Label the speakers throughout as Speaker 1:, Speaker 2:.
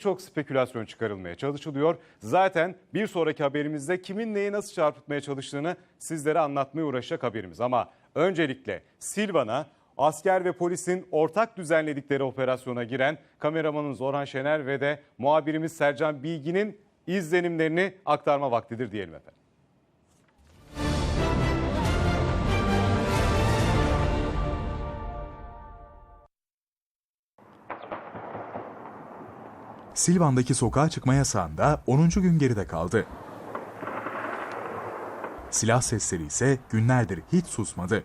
Speaker 1: çok spekülasyon çıkarılmaya çalışılıyor. Zaten bir sonraki haberimizde kimin neyi nasıl çarpıtmaya çalıştığını sizlere anlatmaya uğraşacak haberimiz. Ama öncelikle Silvan'a asker ve polisin ortak düzenledikleri operasyona giren kameramanımız Orhan Şener ve de muhabirimiz Sercan Bilgin'in izlenimlerini aktarma vaktidir diyelim efendim.
Speaker 2: Silvan'daki sokağa çıkma yasağında 10. gün geride kaldı. Silah sesleri ise günlerdir hiç susmadı.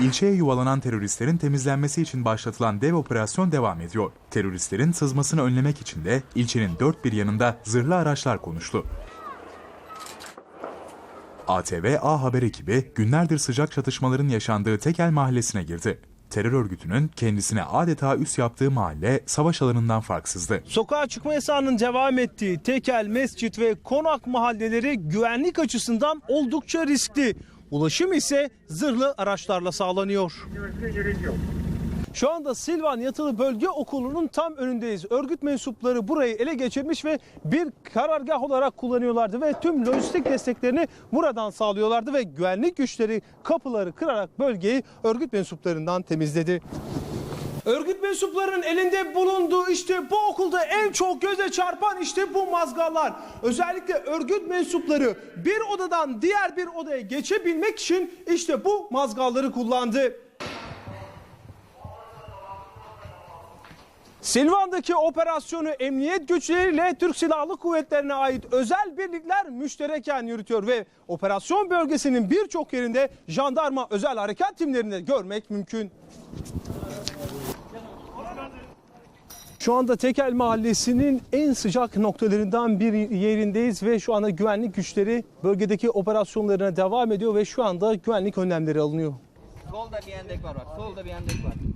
Speaker 2: İlçeye yuvalanan teröristlerin temizlenmesi için başlatılan dev operasyon devam ediyor. Teröristlerin sızmasını önlemek için de ilçenin dört bir yanında zırhlı araçlar konuştu. ATV A Haber ekibi günlerdir sıcak çatışmaların yaşandığı Tekel mahallesine girdi. Terör örgütünün kendisine adeta üs yaptığı mahalle savaş alanından farksızdı.
Speaker 3: Sokağa çıkma yasağının devam ettiği Tekel, Mescit ve Konak mahalleleri güvenlik açısından oldukça riskli. Ulaşım ise zırhlı araçlarla sağlanıyor. Şu anda Silvan Yatılı Bölge Okulu'nun tam önündeyiz. Örgüt mensupları burayı ele geçirmiş ve bir karargah olarak kullanıyorlardı ve tüm lojistik desteklerini buradan sağlıyorlardı ve güvenlik güçleri kapıları kırarak bölgeyi örgüt mensuplarından temizledi. Örgüt mensuplarının elinde bulunduğu işte bu okulda en çok göze çarpan işte bu mazgallar. Özellikle örgüt mensupları bir odadan diğer bir odaya geçebilmek için işte bu mazgalları kullandı. Silvan'daki operasyonu emniyet güçleriyle Türk Silahlı Kuvvetleri'ne ait özel birlikler müştereken yürütüyor ve operasyon bölgesinin birçok yerinde jandarma özel harekat timlerini görmek mümkün. Şu anda Tekel Mahallesi'nin en sıcak noktalarından bir yerindeyiz ve şu anda güvenlik güçleri bölgedeki operasyonlarına devam ediyor ve şu anda güvenlik önlemleri alınıyor.
Speaker 4: Solda bir endek var bak. Solda bir endek var.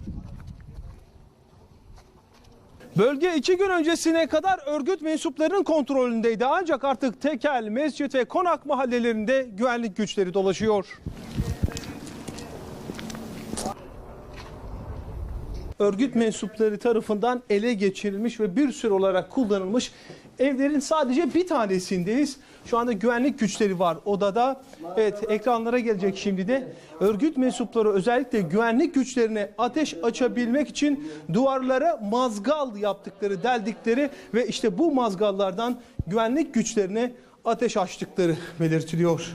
Speaker 3: Bölge iki gün öncesine kadar örgüt mensuplarının kontrolündeydi ancak artık Tekel, Mescit ve Konak mahallelerinde güvenlik güçleri dolaşıyor. Örgüt mensupları tarafından ele geçirilmiş ve bir süre olarak kullanılmış evlerin sadece bir tanesindeyiz. Şu anda güvenlik güçleri var odada. Evet ekranlara gelecek şimdi de. Örgüt mensupları özellikle güvenlik güçlerine ateş açabilmek için duvarlara mazgal yaptıkları, deldikleri ve işte bu mazgallardan güvenlik güçlerine ateş açtıkları belirtiliyor.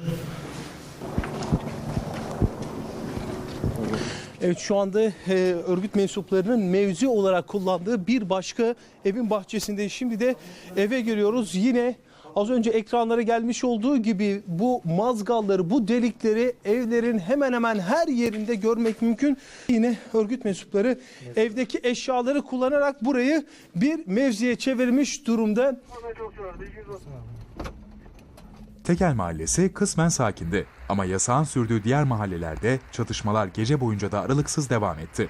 Speaker 3: Evet şu anda e, örgüt mensuplarının mevzi olarak kullandığı bir başka evin bahçesinde şimdi de eve giriyoruz. Yine az önce ekranlara gelmiş olduğu gibi bu mazgalları, bu delikleri evlerin hemen hemen her yerinde görmek mümkün. Yine örgüt mensupları evdeki eşyaları kullanarak burayı bir mevziye çevirmiş durumda.
Speaker 2: Tekel mahallesi kısmen sakindi ama yasağın sürdüğü diğer mahallelerde çatışmalar gece boyunca da aralıksız devam etti.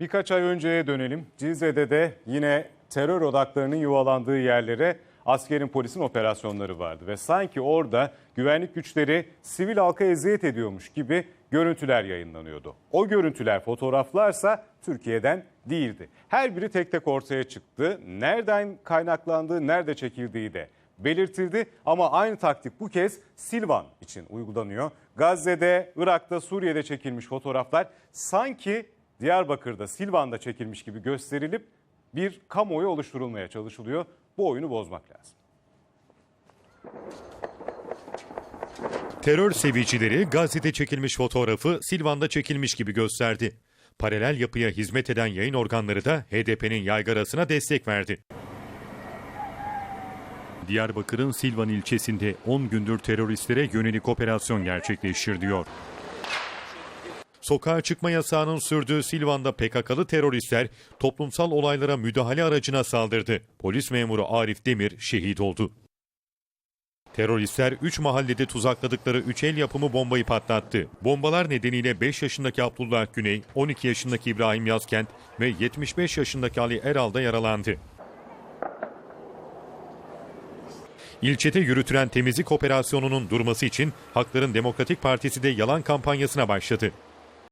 Speaker 1: Birkaç ay önceye dönelim. Cizre'de de yine terör odaklarının yuvalandığı yerlere askerin polisin operasyonları vardı. Ve sanki orada güvenlik güçleri sivil halka eziyet ediyormuş gibi görüntüler yayınlanıyordu. O görüntüler fotoğraflarsa Türkiye'den değildi. Her biri tek tek ortaya çıktı. Nereden kaynaklandığı, nerede çekildiği de belirtildi ama aynı taktik bu kez Silvan için uygulanıyor. Gazze'de, Irak'ta, Suriye'de çekilmiş fotoğraflar sanki Diyarbakır'da, Silvan'da çekilmiş gibi gösterilip bir kamuoyu oluşturulmaya çalışılıyor. Bu oyunu bozmak lazım.
Speaker 5: Terör sevicileri Gazze'de çekilmiş fotoğrafı Silvan'da çekilmiş gibi gösterdi. Paralel yapıya hizmet eden yayın organları da HDP'nin yaygarasına destek verdi. Diyarbakır'ın Silvan ilçesinde 10 gündür teröristlere yönelik operasyon gerçekleştiriliyor. Sokağa çıkma yasağının sürdüğü Silvan'da PKK'lı teröristler toplumsal olaylara müdahale aracına saldırdı. Polis memuru Arif Demir şehit oldu. Teröristler 3 mahallede tuzakladıkları 3 el yapımı bombayı patlattı. Bombalar nedeniyle 5 yaşındaki Abdullah Güney, 12 yaşındaki İbrahim Yazkent ve 75 yaşındaki Ali Eral da yaralandı. İlçede yürütülen temizlik operasyonunun durması için Hakların Demokratik Partisi de yalan kampanyasına başladı.